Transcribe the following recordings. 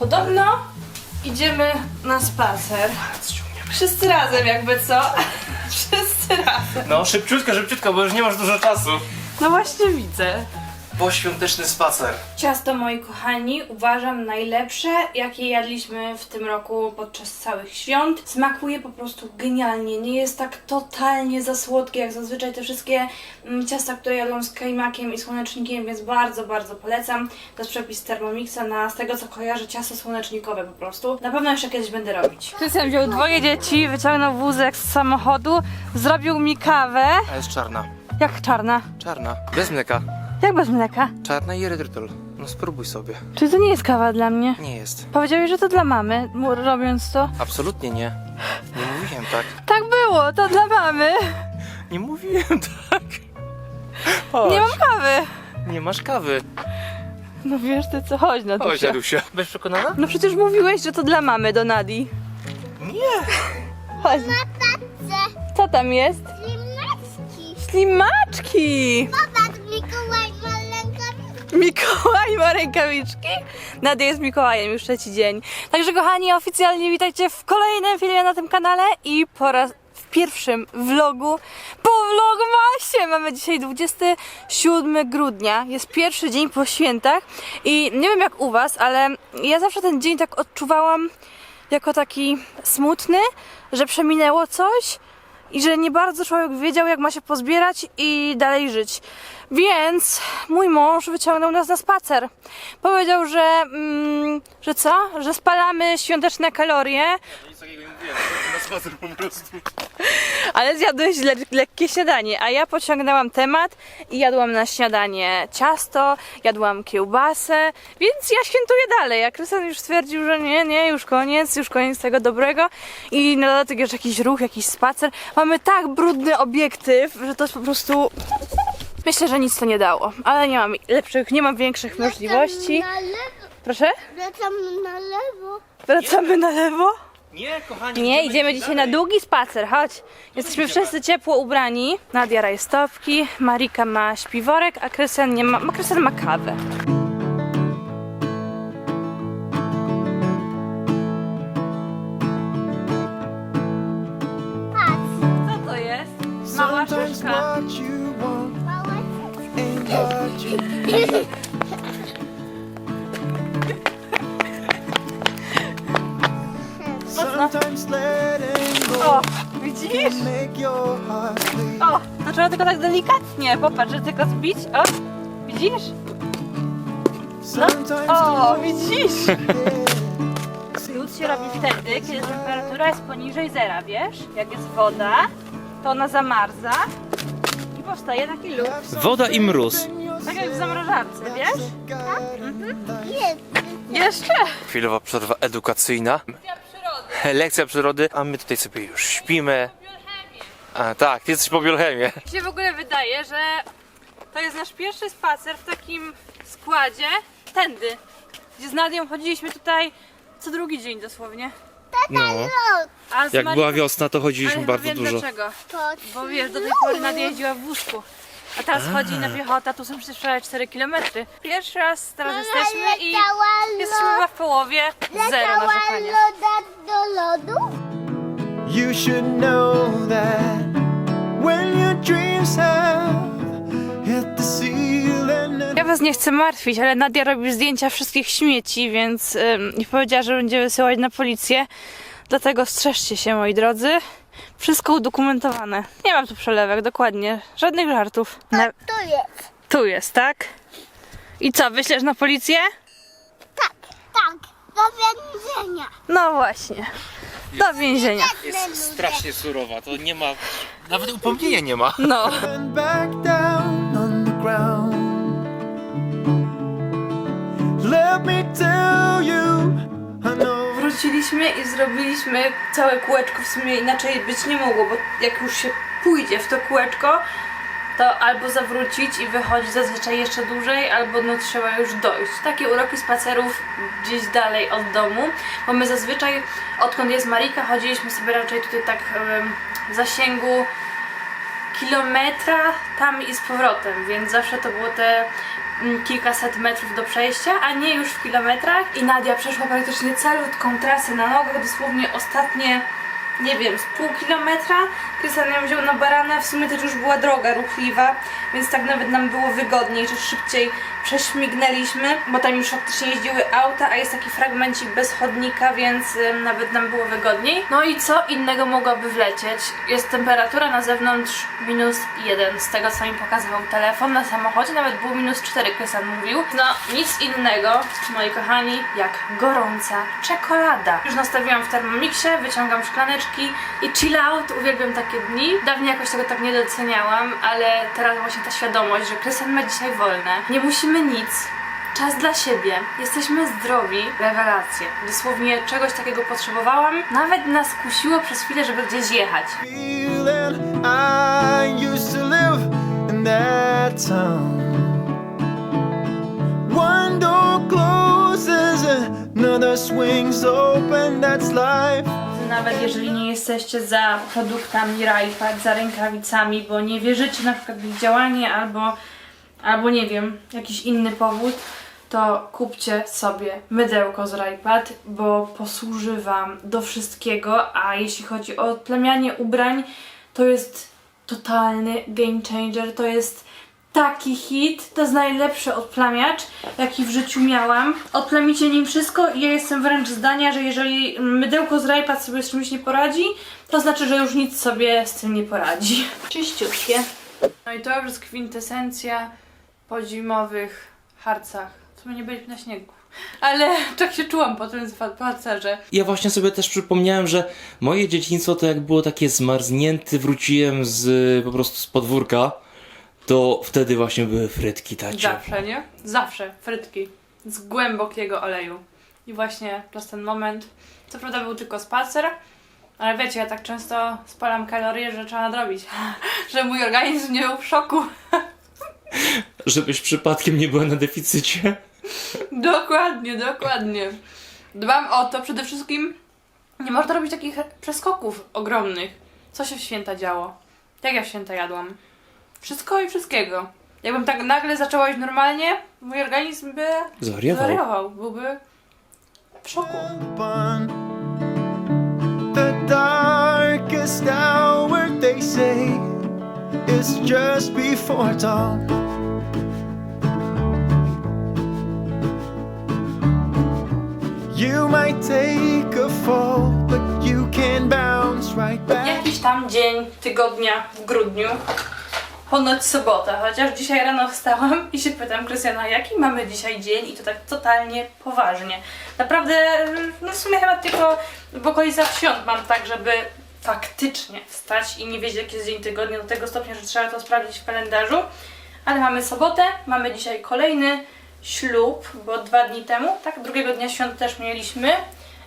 Podobno idziemy na spacer. Wszyscy razem jakby co? Wszyscy razem. No, szybciutko, szybciutko, bo już nie masz dużo czasu. No właśnie widzę. Poświąteczny spacer. Ciasto, moi kochani, uważam najlepsze, jakie jadliśmy w tym roku podczas całych świąt. Smakuje po prostu genialnie. Nie jest tak totalnie za słodkie, jak zazwyczaj te wszystkie mm, ciasta, które jadłam z kajmakiem i słonecznikiem, więc bardzo, bardzo polecam. To jest przepis Thermomixa na, z tego co kojarzę, ciasto słonecznikowe po prostu. Na pewno jeszcze kiedyś będę robić. Krystian wziął dwoje dzieci, wyciągnął wózek z samochodu, zrobił mi kawę. A jest czarna. Jak czarna? Czarna. Bez mleka. Jak bez mleka? Czarna i erytrytol. No spróbuj sobie. Czy to nie jest kawa dla mnie? Nie jest. Powiedziałeś, że to dla mamy, robiąc to. Absolutnie nie. Nie mówiłem tak. Tak było, to dla mamy. Nie mówiłem tak. Chodź. Nie mam kawy. Nie masz kawy. No wiesz ty co, chodź na Chodź, Adusia. Będziesz przekonana? No przecież mówiłeś, że to dla mamy do Nadi. Nie. Chodź. Co tam jest? Limaczki. Ślimaczki! Rękawiczki. Mikołaj ma rękawiczki. Nadia jest Mikołajem już trzeci dzień. Także kochani, oficjalnie witajcie w kolejnym filmie na tym kanale i po raz w pierwszym vlogu po vlogmasie. Mamy dzisiaj 27 grudnia. Jest pierwszy dzień po świętach i nie wiem jak u was, ale ja zawsze ten dzień tak odczuwałam jako taki smutny, że przeminęło coś i że nie bardzo człowiek wiedział, jak ma się pozbierać i dalej żyć. Więc mój mąż wyciągnął nas na spacer. Powiedział, że, mm, że co? Że spalamy świąteczne kalorie, Na spacer po prostu. ale zjadłeś le lekkie śniadanie, a ja pociągnęłam temat i jadłam na śniadanie ciasto, jadłam kiełbasę, więc ja świętuję dalej. A Krystian już stwierdził, że nie, nie, już koniec, już koniec tego dobrego i na dodatek jeszcze jakiś ruch, jakiś spacer. Mamy tak brudny obiektyw, że to jest po prostu... Myślę, że nic to nie dało, ale nie mam lepszych, nie mam większych możliwości. Na lewo. Proszę? Wracam na lewo. Wracamy na lewo? Nie, kochani. Nie, idziemy dzisiaj na długi spacer, chodź. Jesteśmy wszyscy ciepło ubrani. Nadia rajstopki, Marika ma śpiworek, a Krystian nie ma, Krystian ma kawę. Patrz. Co to jest? Mała Sometimes szyszka. what you want ain't what you need. Go O, widzisz? O, to trzeba tylko tak delikatnie. Popatrz, że tylko zbić. O, widzisz? Sometimes O, widzisz? Lód się robi wtedy, kiedy temperatura jest poniżej zera, wiesz? Jak jest woda, to ona zamarza i powstaje taki lód. Woda i mróz. Tak jak w zamrażarce, wiesz? jest. Jeszcze! Chwilowa przerwa edukacyjna. Lekcja przyrody, a my tutaj sobie już śpimy. A tak, ty jesteś po biolchemie. Mi się w ogóle wydaje, że to jest nasz pierwszy spacer w takim składzie tędy, gdzie z Nadią chodziliśmy tutaj co drugi dzień dosłownie. No. A z Jak była wiosna, to Ale chodziliśmy chyba bardzo wiem dużo. dlaczego. Bo wiesz, do tej pory Nadia jeździła w wózku. A teraz chodzi na piechota, tu są przecież prawie 4 km. Pierwszy raz teraz jesteśmy i jesteśmy chyba w połowie. Zero narzekania. loda do lodu. You should know that when your dreams have hit the ceiling and Ja was nie chcę martwić, ale Nadia robi zdjęcia wszystkich śmieci, więc ym, i powiedziała, że będzie wysyłać na policję. Dlatego strzeżcie się, moi drodzy. Wszystko udokumentowane. Nie mam tu przelewek, dokładnie. Żadnych żartów. Na, Tu jest. tu jest, tak? I co, wyślesz na policję? Tak, tak. Do więzienia. No właśnie. Do więzienia. Jest strasznie surowa, to nie ma... Nawet upomnienia nie ma. No. and back down on the ground. Let me tell you, Wróciliśmy i zrobiliśmy całe kółeczko. W sumie inaczej być nie mogło, bo jak już się pójdzie w to kółeczko, to albo zawrócić i wychodzić zazwyczaj jeszcze dłużej, albo no trzeba już dojść. Takie uroki spacerów gdzieś dalej od domu, bo my zazwyczaj, odkąd jest Marika, chodziliśmy sobie raczej tutaj tak w zasięgu kilometra tam i z powrotem, więc zawsze to było te kilkaset metrów do przejścia, a nie już w kilometrach. I Nadia przeszła praktycznie calutką trasę na nogach, dosłownie ostatnie, nie wiem, z pół kilometra. Krystian ją wziął na barana, w sumie też już była droga ruchliwa, więc tak nawet nam było wygodniej, że szybciej prześmignęliśmy, bo tam już faktycznie jeździły auta, a jest taki fragmencik bez chodnika, więc nawet nam było wygodniej. No i co innego mogłoby wlecieć? Jest temperatura na zewnątrz minus 1, z tego co mi pokazywał telefon na samochodzie, nawet było minus 4, Krystian mówił. No nic innego, moi kochani, jak gorąca czekolada. Już nastawiłam w Thermomixie, wyciągam szklaneczki i chill out, uwielbiam takie dni. Dawniej jakoś tego tak nie doceniałam, ale teraz właśnie ta świadomość, że Krystian ma dzisiaj wolne. Nie musimy nic. Czas dla siebie. Jesteśmy zdrowi. Rewelacje. Dosłownie czegoś takiego potrzebowałam. Nawet nas kusiło przez chwilę, żeby gdzieś jechać. another swings open. That's life. Nawet jeżeli nie jesteście za produktami Rajpat, za rękawicami, bo nie wierzycie na przykład w ich działanie albo, albo nie wiem, jakiś inny powód, to kupcie sobie mydełko z Rajpat, bo posłuży Wam do wszystkiego, a jeśli chodzi o odplemianie ubrań, to jest totalny game changer, to jest taki hit, to jest najlepszy odplamiacz, jaki w życiu miałam. Odplamicie nim wszystko i ja jestem wręcz zdania, że jeżeli mydełko z Rajpat sobie z czymś nie poradzi, to znaczy, że już nic sobie z tym nie poradzi. Czyściutkie. No i to już jest kwintesencja po zimowych harcach. W sumie nie byliśmy na śniegu. Ale tak się czułam po tym spacerze. Ja właśnie sobie też przypomniałem, że moje dzieciństwo to jak było takie zmarznięte, wróciłem z po prostu z podwórka, to wtedy właśnie były frytki tacie. Zawsze, nie? Zawsze. Frytki. Z głębokiego oleju. I właśnie przez ten moment, co prawda był tylko spacer, ale wiecie, ja tak często spalam kalorie, że trzeba nadrobić. że mój organizm nie był w szoku. Żebyś przypadkiem nie była na deficycie. dokładnie, dokładnie. Dbam o to przede wszystkim, nie można robić takich przeskoków ogromnych. Co się w święta działo? Jak ja w święta jadłam? Wszystko i wszystkiego. Jakbym tak nagle zaczęła iść normalnie, mój organizm by Zwariował. zwariował, byłby w szoku. the darkest hour they say is just before dawn you might take a fall but you can bounce right back Jakiś tam dzień tygodnia w grudniu, ponoć sobota, chociaż dzisiaj rano wstałam i się pytam Krystiana, jaki mamy dzisiaj dzień i to tak totalnie poważnie. Naprawdę, no w sumie chyba tylko w okolicach świąt mam tak, żeby faktycznie wstać i nie wiedzieć jaki jest dzień tygodnia do tego stopnia, że trzeba to sprawdzić w kalendarzu. Ale mamy sobotę, mamy dzisiaj kolejny ślub, bo dwa dni temu, tak, drugiego dnia świąt też mieliśmy.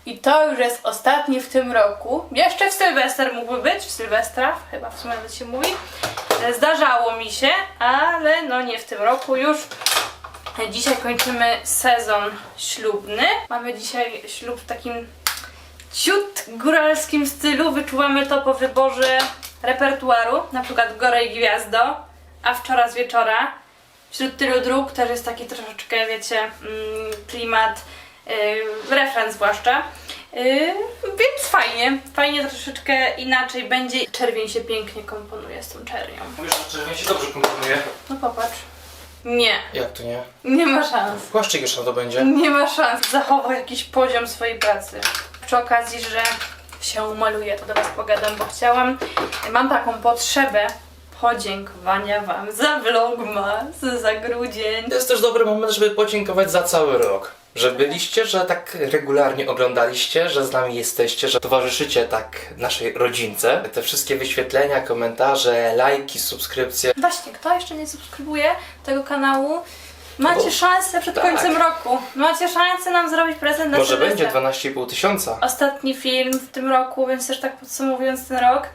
I to już jest ostatni w tym roku. Jeszcze w Sylwester mógłby być, w Sylwestra, chyba w sumie nawet się mówi. E, Zdarzało mi się, ale no nie w tym roku już. Dzisiaj kończymy sezon ślubny. Mamy dzisiaj ślub w takim ciut góralskim stylu. Wyczuwamy to po wyborze repertuaru, na przykład Gore i Gwiazdo, a wczoraj z wieczora. Wśród tylu dróg też jest taki troszeczkę, wiecie, mm, klimat, refren zwłaszcza. Yy, więc fajnie, fajnie troszeczkę inaczej będzie. Czerwień się pięknie komponuje z tą czernią. Mówisz, że czerwień się dobrze komponuje. No popatrz. Nie, Jak to nie? nie ma szans. Płaszczyk już na to będzie. Nie ma szans. Zachował jakiś poziom swojej pracy. Przy okazji, że się umaluję, to do Was pogadam, bo chciałam. Mam taką potrzebę podziękowania Wam za vlogmas, za grudzień. To jest też dobry moment, żeby podziękować za cały rok. Że byliście, że tak regularnie oglądaliście, że z nami jesteście, że towarzyszycie tak naszej rodzince. Te wszystkie wyświetlenia, komentarze, lajki, subskrypcje. Właśnie, kto jeszcze nie subskrybuje tego kanału, macie Bo- szansę przed tak. końcem roku. Macie szansę nam zrobić prezent na Może Sylwestra. będzie 12,5 tysiąca. ostatni film w tym roku, więc też tak podsumowując ten rok,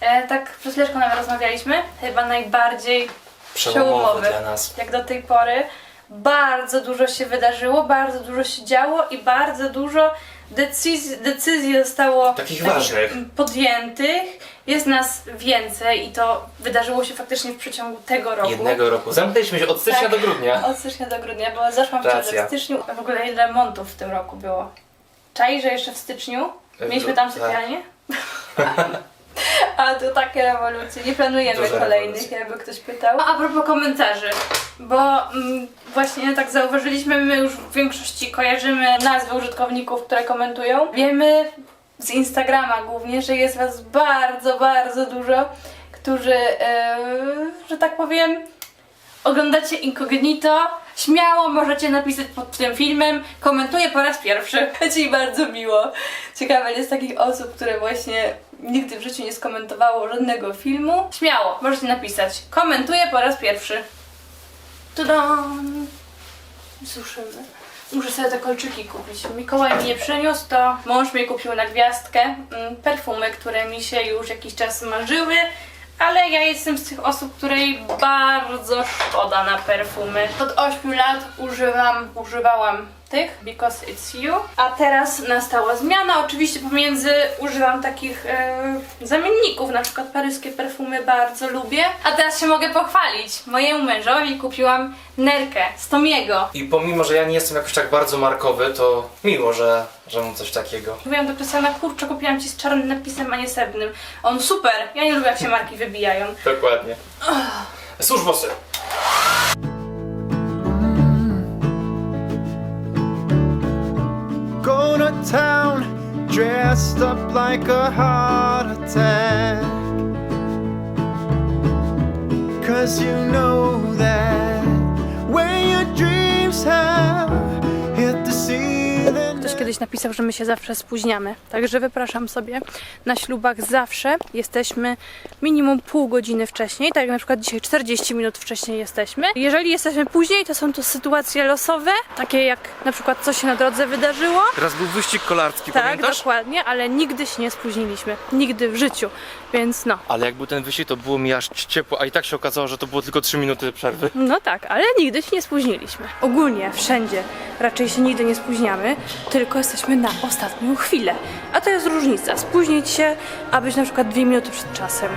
e, tak przed chwileczką nawet rozmawialiśmy, chyba najbardziej Przełomowy przełomowy, dla nas. jak do tej pory. Bardzo dużo się wydarzyło, bardzo dużo się działo i bardzo dużo decyzji, decyzji zostało Takich ważnych. podjętych. Jest nas więcej i to wydarzyło się faktycznie w przeciągu tego roku. Jednego roku. Zamknęliśmy się od stycznia Tak. do grudnia. Od stycznia do grudnia, bo zaszłam w ciąży Racja. w styczniu. A w ogóle ile remontów w tym roku było? Czai, że jeszcze w styczniu mieliśmy tam Tak. sypialnię? A to takie rewolucje. Nie planujemy kolejnych, jakby ktoś pytał. A propos komentarzy, bo mm, właśnie tak zauważyliśmy, my już w większości kojarzymy nazwy użytkowników, które komentują. Wiemy z Instagrama głównie, że jest was bardzo, bardzo dużo, którzy, e, że tak powiem, oglądacie incognito, śmiało możecie napisać pod tym filmem, komentuję po raz pierwszy. Będzie mi bardzo miło. Ciekawe jest takich osób, które właśnie nigdy w życiu nie skomentowało żadnego filmu. Śmiało, możecie napisać, komentuję po raz pierwszy. Tudum! Suszymy. Muszę sobie te kolczyki kupić. Mikołaj mi nie przyniósł, to mąż mi kupił na gwiazdkę mm, perfumy, które mi się już jakiś czas marzyły, ale ja jestem z tych osób, której bardzo szkoda na perfumy. Od 8 lat używam, używałam tych, because it's you, a teraz nastała zmiana. Oczywiście pomiędzy używam takich e, zamienników, na przykład paryskie perfumy bardzo lubię. A teraz się mogę pochwalić. Mojemu mężowi kupiłam nerkę z Tomiego. I pomimo, że ja nie jestem jakoś tak bardzo markowy, to miło, że, że mam coś takiego. Mówiłam do Krystiana, kurczę, kupiłam ci z czarnym napisem, a nie srebrnym. On super, ja nie lubię jak się marki wybijają. Dokładnie. Służ włosy. Go to town dressed up like a heart attack. Cause you know that kiedyś napisał, że my się zawsze spóźniamy. Także wypraszam sobie. Na ślubach zawsze jesteśmy minimum pół godziny wcześniej. Tak jak na przykład dzisiaj 40 minut wcześniej jesteśmy. Jeżeli jesteśmy później, to są to sytuacje losowe, takie jak na przykład coś się na drodze wydarzyło. Teraz był wyścig kolarski, Tak, dokładnie, ale nigdy się nie spóźniliśmy. Nigdy w życiu. Więc no. Ale jak był ten wyścig, to było mi aż ciepło, a i tak się okazało, że to było tylko 3 minuty przerwy. No tak, ale nigdy się nie spóźniliśmy. Ogólnie, wszędzie raczej się nigdy nie spóźniamy, tylko jesteśmy na ostatnią chwilę. A to jest różnica. Spóźnić się, a być na przykład dwie minuty przed czasem.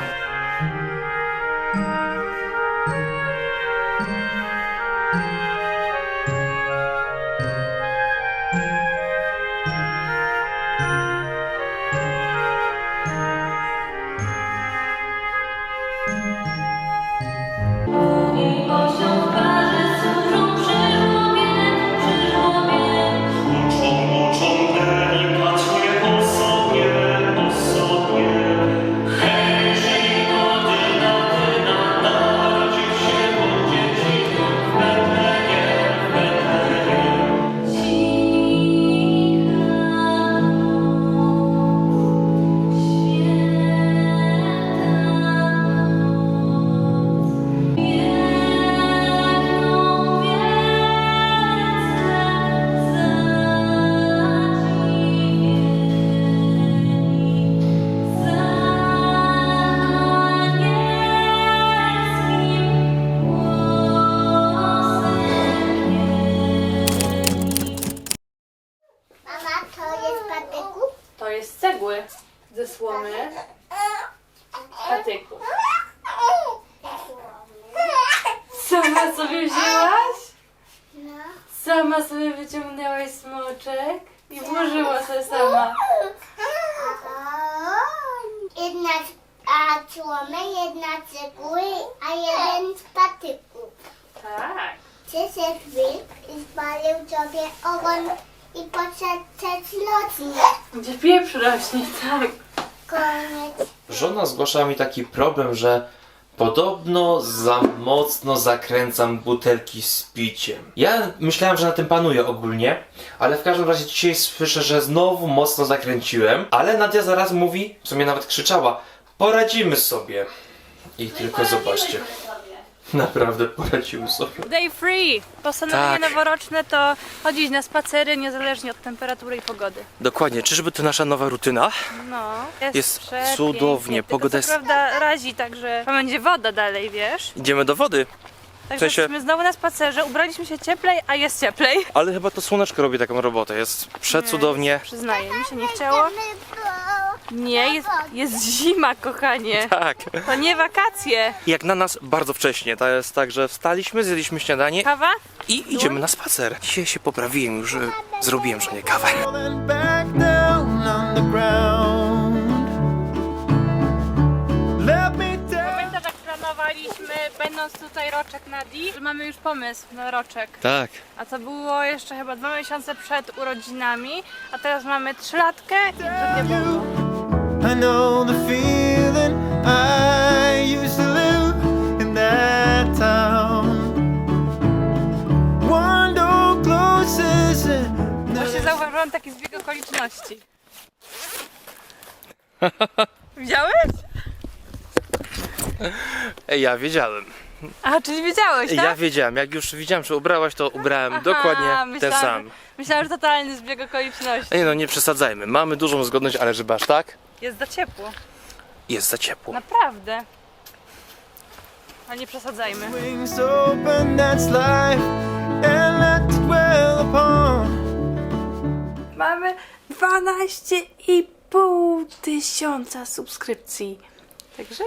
To jest cegły ze słomy patyku. Sama sobie wzięłaś? No. Sama sobie wyciągnęłaś smoczek i włożyła sobie sama. Jedna z a jedna cegły, a jeden z patyków. Tak. Przyszedł wilk i spalił sobie ogon i poszedł przez lotnię. Gdzie pieprz rośnie, tak. Koniec. Żona zgłaszała mi taki problem, że podobno za mocno zakręcam butelki z piciem. Ja myślałem, że na tym panuję ogólnie, ale w każdym razie dzisiaj słyszę, że znowu mocno zakręciłem, ale Nadia zaraz mówi, w sumie nawet krzyczała, poradzimy sobie. I tylko zobaczcie. Naprawdę poradziły sobie. Day free! Postanowienie Tak. noworoczne to chodzić na spacery niezależnie od temperatury i pogody. Dokładnie, czyżby to nasza nowa rutyna? No, Jest przepięknie, cudownie, tylko pogoda co jest- prawda razi, także to będzie woda dalej, wiesz? Idziemy do wody. Także sensie- jesteśmy znowu na spacerze, ubraliśmy się cieplej, a jest cieplej. Ale chyba to słoneczko robi taką robotę, jest przecudownie. Przyznaję, mi się nie chciało. Nie, jest, jest zima, kochanie. Tak. To nie wakacje. Jak na nas bardzo wcześnie. To jest tak, że wstaliśmy, zjedliśmy śniadanie Kawa? i idziemy na spacer. Dzisiaj się poprawiłem już, e, zrobiłem przynajmniej kawę. Falling back down on the ground. Będąc tutaj roczek na D, że mamy już pomysł na roczek. Tak. A to było jeszcze chyba dwa miesiące przed urodzinami, a teraz mamy trzylatkę i to nie było. I know the feeling I used to live in that town. One door closes and Właśnie zauważyłam taki zbieg okoliczności. Widziałeś? Ja wiedziałem. A, czyli wiedziałeś, tak? Ja wiedziałem. Jak już widziałem, że ubrałaś, to ubrałem Aha, dokładnie ten myślałam, sam. Myślałam, że totalny zbieg okoliczności. Ej, no nie przesadzajmy. Mamy dużą zgodność, ale żeby aż tak, Jest za ciepło. jest za ciepło. Naprawdę. A nie przesadzajmy. wings open, that's life, and let's dwell upon. Mamy 12,5 tysiąca subskrypcji. Także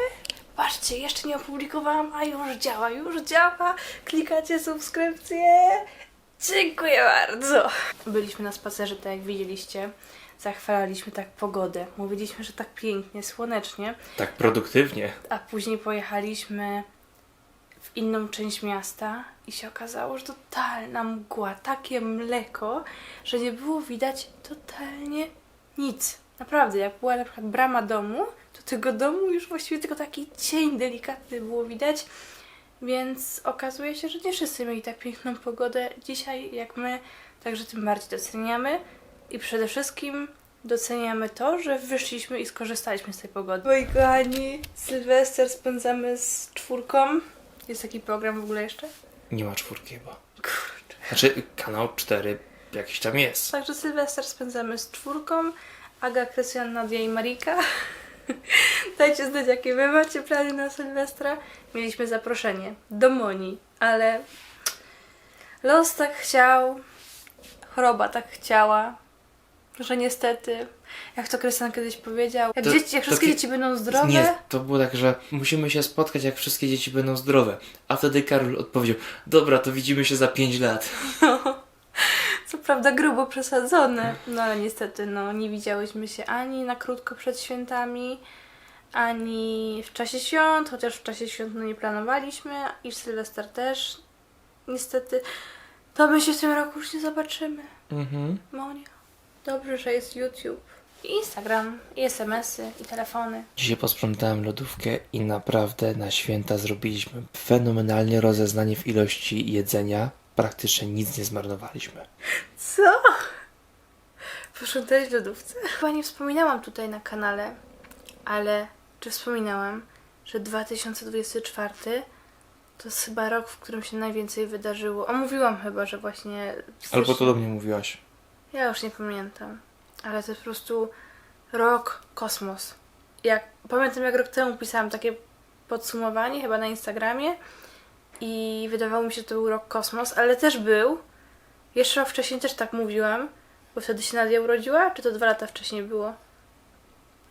patrzcie, jeszcze nie opublikowałam, a już działa, już działa. Klikacie subskrypcję. Dziękuję bardzo. Byliśmy na spacerze, tak jak widzieliście. Zachwalaliśmy tak pogodę. Mówiliśmy, że tak pięknie, słonecznie. Tak produktywnie. A później pojechaliśmy w inną część miasta i się okazało, że totalna mgła, takie mleko, że nie było widać totalnie nic. Naprawdę, jak była na przykład brama domu, to tego domu już właściwie tylko taki cień delikatny było widać. Więc okazuje się, że nie wszyscy mieli tak piękną pogodę dzisiaj jak my, także tym bardziej doceniamy. I przede wszystkim doceniamy to, że wyszliśmy i skorzystaliśmy z tej pogody. Moi kochani, Sylwester spędzamy z czwórką. Jest taki program w ogóle jeszcze? Nie ma czwórki chyba. Kurczę. Znaczy, kanał 4 jakiś tam jest. Także Sylwester spędzamy z czwórką. Aga, Krystian, Nadia i Marika. Dajcie znać, jakie wy macie plany na Sylwestra. Mieliśmy zaproszenie do Moni, ale los tak chciał, choroba tak chciała, że niestety, jak to Krystian kiedyś powiedział, jak, To- dzieci, jak to wszystkie ki- dzieci będą zdrowe, Nie, to było tak, że musimy się spotkać, jak wszystkie dzieci będą zdrowe. A wtedy Karol odpowiedział: Dobra, to widzimy się za 5 lat. Co prawda grubo przesadzone, no ale niestety no, nie widziałyśmy się ani na krótko przed świętami, ani w czasie świąt, chociaż w czasie świąt no, nie planowaliśmy i w Sylwester też. Niestety, to my się w tym roku już nie zobaczymy. Mhm. Monia, dobrze, że jest YouTube, i Instagram, i SMS-y, i telefony. Dzisiaj posprzątałem lodówkę i naprawdę na święta zrobiliśmy fenomenalnie rozeznanie w ilości jedzenia. Praktycznie nic nie zmarnowaliśmy. Co? Posprzątałeś w lodówce? Chyba nie wspominałam tutaj na kanale, ale czy wspominałam, że 2024 to jest chyba rok, w którym się najwięcej wydarzyło. A mówiłam chyba, że właśnie... Albo to do mnie mówiłaś. Ja już nie pamiętam, ale to jest po prostu rok kosmos. Jak, pamiętam jak rok temu pisałam takie podsumowanie chyba na Instagramie i wydawało mi się, że to był rok kosmos, ale też był. Jeszcze rok wcześniej też tak mówiłam, bo wtedy się Nadia urodziła, czy to dwa lata wcześniej było?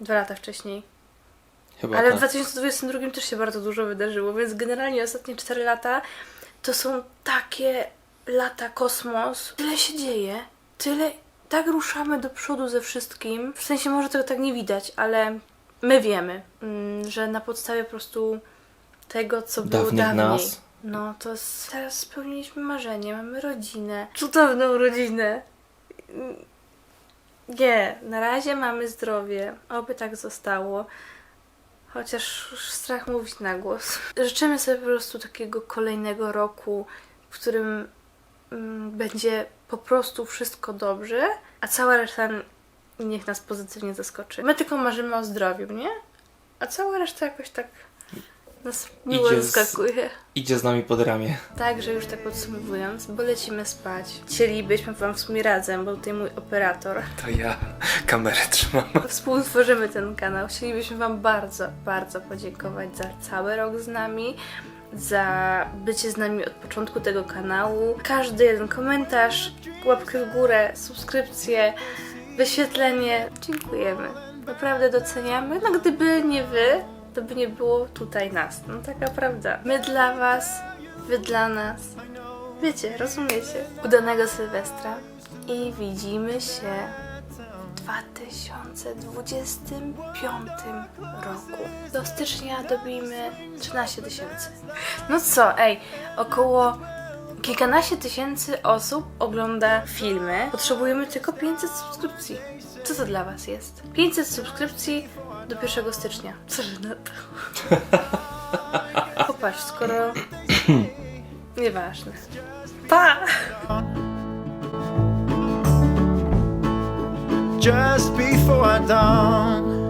Dwa lata wcześniej. Chyba Ale w tak. 2022 też się bardzo dużo wydarzyło, więc generalnie ostatnie 4 lata to są takie lata kosmos. Tyle się dzieje, tyle, tak ruszamy do przodu ze wszystkim. W sensie może tego tak nie widać, ale my wiemy, mm, że na podstawie po prostu tego, co było dawniej. nas. No to teraz spełniliśmy marzenie, mamy rodzinę, cudowną rodzinę. Nie, na razie mamy zdrowie, oby tak zostało. Chociaż już strach mówić na głos. Życzymy sobie po prostu takiego kolejnego roku, w którym mm, będzie po prostu wszystko dobrze, a cała reszta niech nas pozytywnie zaskoczy. My tylko marzymy o zdrowiu, nie? A cała reszta jakoś tak nas miło Idzie z- zaskakuje. Idzie z nami pod ramię. Także już tak podsumowując, bo lecimy spać. Chcielibyśmy Wam w sumie razem, bo tutaj mój operator. To ja kamerę trzymam. Współtworzymy ten kanał. Chcielibyśmy Wam bardzo, bardzo podziękować za cały rok z nami. za bycie z nami od początku tego kanału. Każdy jeden komentarz, łapkę w górę, subskrypcję, wyświetlenie. Dziękujemy. Naprawdę doceniamy. No gdyby nie wy, to by nie było tutaj nas. No taka prawda. My dla was, wy dla nas. Wiecie, rozumiecie. Udanego Sylwestra i widzimy się w 2025 roku. Do stycznia dobijmy 13 tysięcy. No co, ej, około kilkanaście tysięcy osób ogląda filmy. Potrzebujemy tylko 500 subskrypcji. Co to dla was jest? 500 subskrypcji do 1 stycznia. Co na to? Popatrz, skoro... Nieważne. Pa! just before dawn.